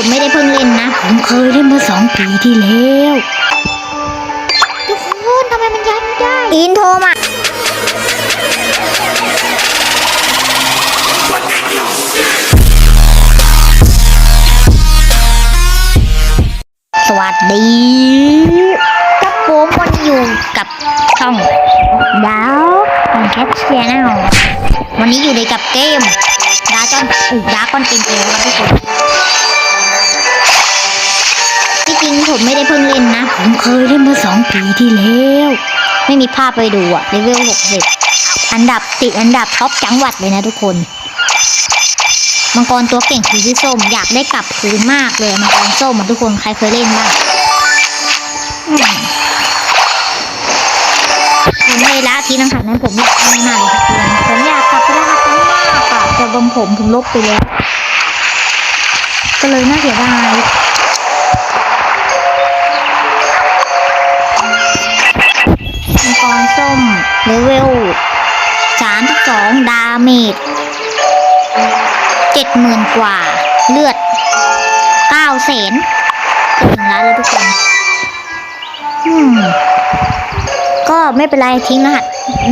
ผมไม่ได้เพิ่งเล่นนะ ผมเคยเล่นเมื่อสองปีที่แล้ว ทุกคนทำไมมันย้ายไม่ได้ อินโทรมาสวัสดีกับผมวันนี้อยู่กับช่องดาวของแคทเชียร์แนลวันนี้อยู่ในกับเกมดาจอนอุดาก้อนเกมเกมครับทุกคนที่จ ริงผมไม่ได้เพิ่งเล่นนะ ผมเคยเล่นเมื่อสองปีที่แล้ว ไม่มีภาพไปดูอะเลเวลหกสิบอันดับติดอันดับท็อปจังหวัดเลยนะทุกคน มังกรตัวเก่งคือที่ส้มอยากได้กลับคืนมากเลยมังกรส้มอะทุกคนใครเคยเล่นบ้างอืมผมในละทีนังหัดนั้นผมอยากเล่นมากเลยทุกคนผมอยากกลับไปรหัสนั้นมากอะแต่บางผมผมลบไปแล้วก็เลยน่าเสียดาย เลเวลสามสิบสองดาเมจเจ็ดหมื่นกว่า เลือดเก้าแสนถึงล้วเลยทุกคนอืมก็ไม่เป็นไรทิ้งรหัส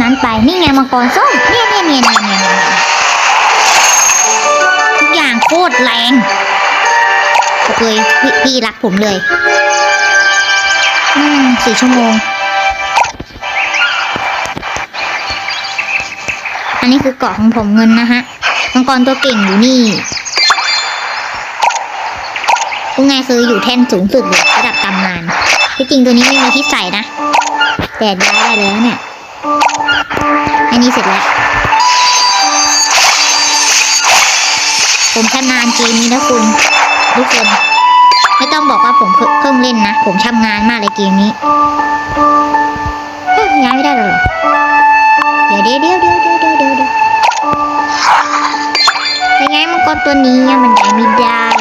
นั้นไป นี่ไงมังกรส้มเนี่ยเนี่ยเนี่ยเนี่ยเนี่ยเนี่ทุกอย่างโคตรแรงบอกเลยพี่รักผมเลย อืมสี่ชั่วโมง นนี้คือเกาะของผมเงินนะฮะมังกรตัวเก่งอยู่นี่พวกไงคืออยู่แท่นสูงสุดเลยระดับตำนาน ที่จริงตัวนี้ไม่มีที่ใส่นะ แต่ย้ายได้แล้วเนี่ย อันนี้เสร็จแล้ว ผมชำนาญเกมนี้นะคุณ ทุกคน ไม่ต้องบอกว่าผมเพิ่งเล่นนะ ผมชำนาญมากเลยเกมนี้ยย้ายไม่ได้หรอ เดี๋ยวเดี๋ยวเดี๋ยว ตัวนี้มันย้ายไม่ได้ไม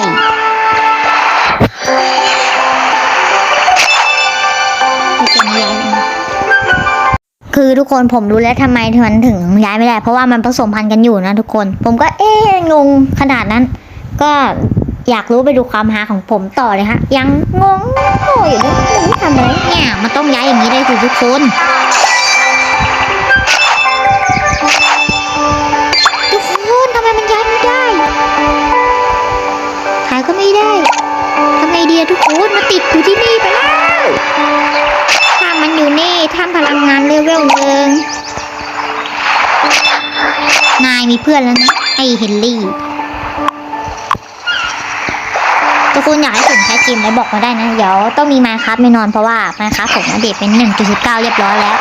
่ได้คือทุกคนผมรู้แล้วทำไมมันถึงย้ายไม่ได้ เพราะว่ามันผสมพันธุ์กันอยู่นะทุกคน ผมก็เอ๊งงขนาดนั้น ก็อยากรู้ไปดูความหาของผมต่อเลยฮะ ยังงงโง่อยู่เลยทำอะไรเนี่ยมันต้องย้ายอย่างนี้ได้สิทุกคน ไม่ได้ทำไงดีอะทุกคนมาติดอยู่ที่นี่ไปแล้วถ้ามันอยู่นี่ทำพลังงานเลเวลหนึ่งนายมีเพื่อนแล้วนะไอเฮนรี่ทุกคนอยากให้ผมใช้เกมอะไรบอกมาได้นะ เดี๋ยวต้องมีมาครับไม่นอนเพราะว่ามาครับผมอัปเดตเป็น 1.19 เรียบร้อยแล้ว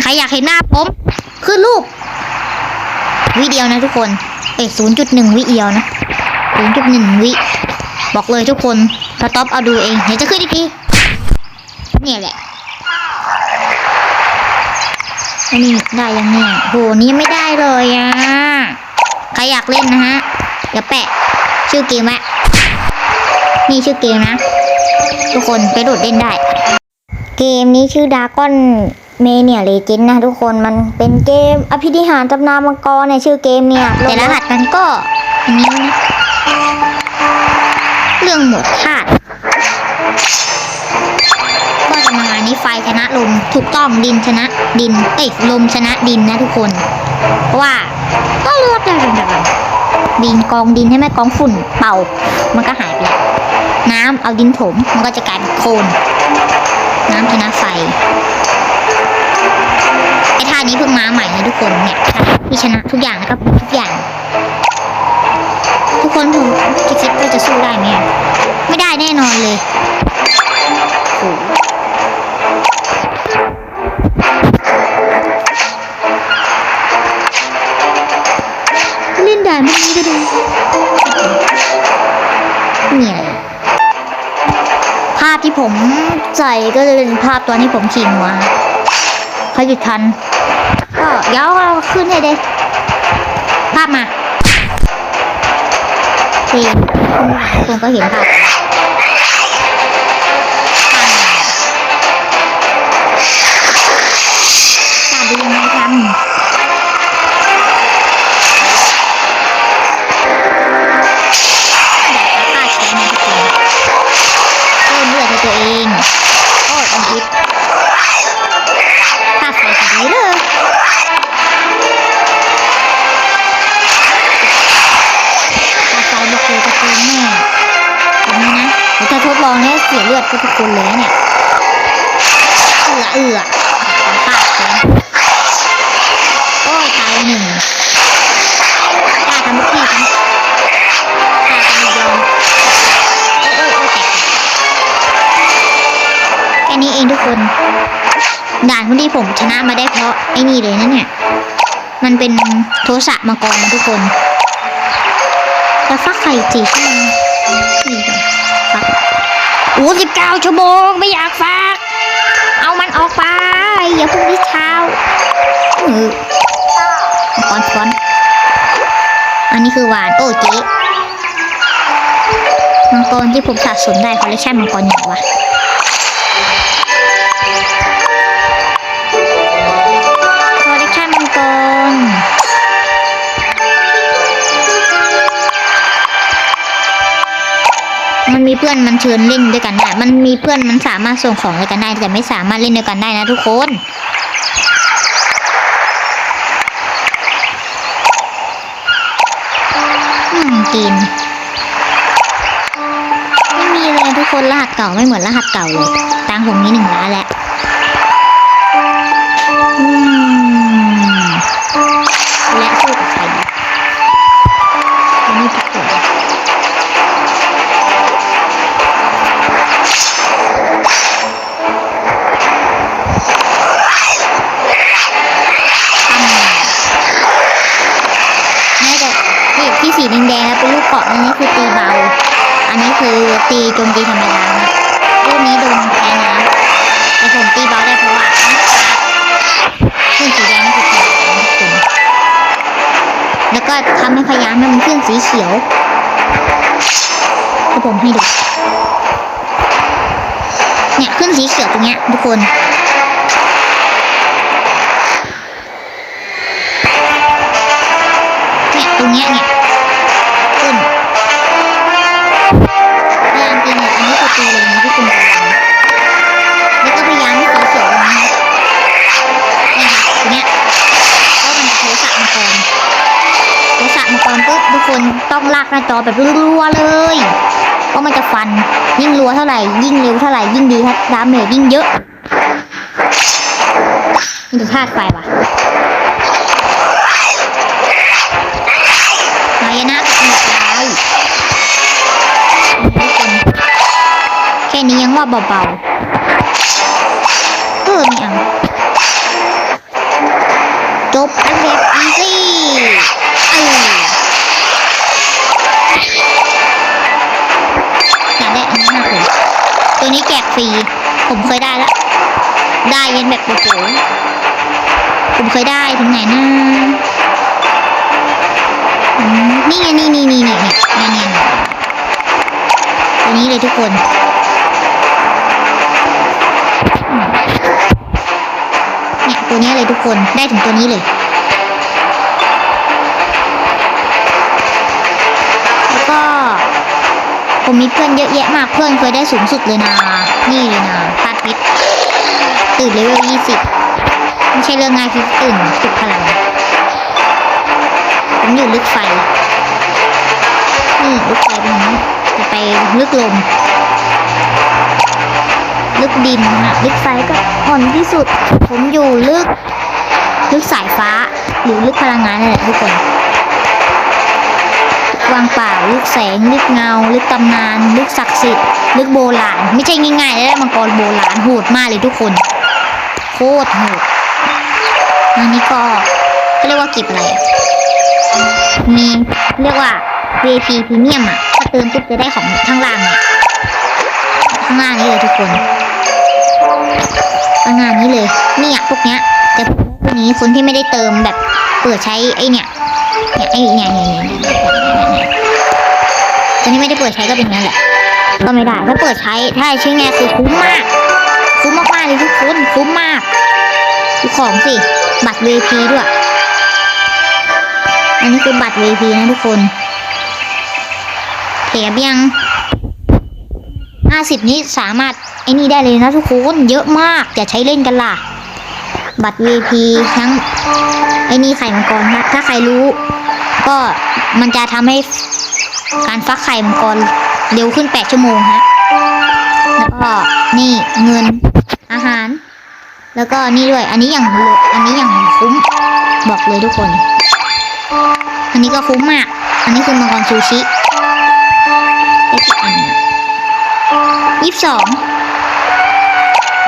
ใครอยากเห็นหน้าผมขึ้นรูปวิเดียวนะทุกคน เอ้ศูนย์จุดหนึ่งวิเดียวนะ ศูนย์จุดหนึ่งวิ บอกเลยทุกคนสต็อปเอาดูเอง เดี๋ยวจะขึ้นอีกทีเนี่ยแหละอันนี้ได้ยังเนี่ยโหนี่ยังไม่ได้เลยอะ ใครอยากเล่นนะฮะ เดี๋ยวแปะ ชื่อเกมไว้นี่ชื่อเกมนะ ทุกคนไปโหลดเล่นได้ เกมนี้ชื่อดากอนเมเนียเลเจนนะทุกคนมันเป็นเกมอภิธิหารตำนานมังกรในชื่อเกมเนี่ยแต่รหัสมันก็อันนี้นะ เรื่องหมดธาตุก็จะมานี้ไฟชนะลมถูกต้องดินชนะดินเอ้ยลมชนะดินนะทุกคน เพราะว่าก็เลือกได้แบบดินกองดินให้ไหมกองฝุ่นเป่า มันก็หายไปแล้วน้ำเอาดินถมมันก็จะกลายเป็นโคลนน้ำชนะไฟไอ้ท่านี้เพิ่งมาใหม่นะทุกคนเนี่ยท่าที่ชนะทุกอย่างนะครับทุกอย่าง ทุกคนผม คิดว่าจะสู้ได้ไหมไม่ได้แน่นอนเลยโอ้โหเล่นด่านมันนี้ก็ดูเนี่ยภาพที่ผมใส่ก็จะเป็นภาพตอนที่ผมขี่หัวเขาหยุดทัน ก็เดี๋ยวเราขึ้นให้เด้ภาพมา khi không có hiện vật. Ta đi ngay thăm Hãy subscribe cho kênh Ghiền Mì Gõ Để không bỏ lỡ những video hấp dẫn เสียเลือดทุกคนเลยเนี่ยเอือเอือปาดแขนโอ้ยตายหนึ่งกล้าทำลูกพี่ฉันกล้าทำลูกยอมโอ้ยโอ้ยโอ้ยแตกแค่นี้เองทุกคนด่านพวกนี้ผมชนะมาได้เพราะไอ้นี่เลยนะเนี่ย มันเป็นโทสะมังกรทุกคน แล้วฟักไข่จีชั่วโมงนี่ก่อนฟัก โอ้สิบเก้าชั่วโมงไม่อยากฟักเอามันออกไป อย่าพรุ่งนี้เช้าเออฟอนฟอนอันนี้คือหวานโอ้เจ๊มังกรที่ผมสะสมได้คอลเลคชันมังกรอย่างวะ มันมีเพื่อนมันเชิญเล่นด้วยกันได้มันมีเพื่อนมันสามารถส่งของด้วยกันได้ แต่ไม่สามารถเล่นด้วยกันได้นะทุกคนอืมกินไม่มีเลยทุกคนรหัสเก่าไม่เหมือนรหัสเก่าเลยตังค์ผมนี้หนึ่งล้านแล้ว คือตีโจมตีธรรมดานะลูกนี้โดนแพ้น้ำแต่ผมตีเบาได้เพราะว่าขึ้นสีแดงนี่คือแพ้ทุกคนแล้วก็ทำให้พยายามให้มันขึ้นสีเขียวให้ผมให้ดูเนี่ยขึ้นสีเขียวตรงเนี้ยทุกคนเนี่ยตรงเนี้ยเนี่ย โทสะมังกรปุ๊บทุกคนต้องลากหน้าจอแบบรัวๆเลยเพราะมันจะฟันยิ่งรัวเท่าไหร่ยิ่งเร็วเท่าไหร่ยิ่งดีครับดาเมจยิ่งเยอะมันจะธาตุไฟว่ะหายนะกับหมดแล้วทุกคนแค่นี้ยังว่าเบาๆเออไม่เอา ตัวนี้แจกฟรี ผมเคยได้และได้เย็นแบบโอ้โหผมเคยได้ถึงไหนนะอืมนี่ไงนี่นี่นี่นี่นี่นี่นี่ตัวนี้เลยทุกคนเนี่ยตัวนี้เลยทุกคนได้ถึงตัวนี้เลย ผมมีเพื่อนเยอะแยะมากเพื่อนเคยได้สูงสุดเลยนะ นี่เลยนะพาดพิษตื่นเลเวลยี่สิบไม่ใช่เรื่องง่ายที่ตื่นสุดพลัง ผมอยู่ลึกไฟ นี่ลึกไฟตรงนี้จะไปลึกลม ลึกดินนะลึกไฟก็อ่อนที่สุด ผมอยู่ลึก ลึกสายฟ้า หรือลึกพลังงานนั่นแหละทุกคน วางเปล่าลึกแสงลึกเงา ลึกตำนาน ลึกศักดิ์สิทธิ์ ลึกโบราณ ไม่ใช่ง่ายๆได้มังกรโบราณโหดมากเลยทุกคน โคตรโหดอันนี้ก็เขาเรียกว่ากิบอะไร มีเรียกว่า VIP Premium อะ ถ้าเติมปุ๊บจะได้ของข้างล่างเนี่ยข้างล่างนี้เลยทุกคนข้างล่างนี้เลย เนี่ยพวกเนี้ย แต่พวกนี้คนที่ไม่ได้เติมแบบเปิดใช้ไอเนี่ย ไอ้เนี่ยเนี่ยเนี่ยเนี่ยเนี่ยตัวนี้ไม่ได้เปิดใช้ก็เป็นงั้นแหละ ก็ไม่ได้ถ้าเปิดใช้ถ้าใช้งานคือคุ้มมาก คุ้มมากๆเลยทุกคนคุ้มมากดูของสิ บัตร VIP ด้วย อันนี้คือบัตร VIP นะทุกคนแถมยังห้าสิบนี้สามารถไอ้นี่ได้เลยนะทุกคนเยอะมากอย่าใช้เล่นกันล่ะ บัตร VIP ทั้งไอ้นี่ไข่มังกรนะถ้าใครรู้ ก็มันจะทำให้การฟักไข่มังกรเร็วขึ้น 8 ชั่วโมงฮะ แล้วก็นี่เงินอาหาร แล้วก็นี่ด้วย อันนี้อย่างอันนี้อย่างคุ้มบอกเลยทุกคน อันนี้ก็คุ้มมาก อันนี้คือมังกรซูชิได้กี่อันยี่สิบสอง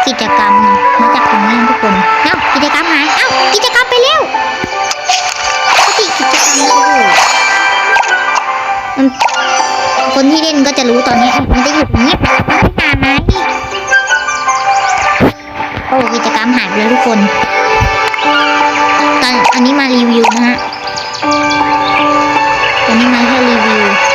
กิจกรรมมาจากตรงนี้ทุกคน เอ้ากิจกรรมหาย เอ้ากิจกรรมไปเร็ว คนที่เล่นก็จะรู้ตอนนี้มันจะอยู่ตรงนี้มันไม่หายโอ้กิจกรรมหายไปแล้วทุกคนตอนอันนี้มารีวิวนะฮะอันนี้มาแค่รีวิว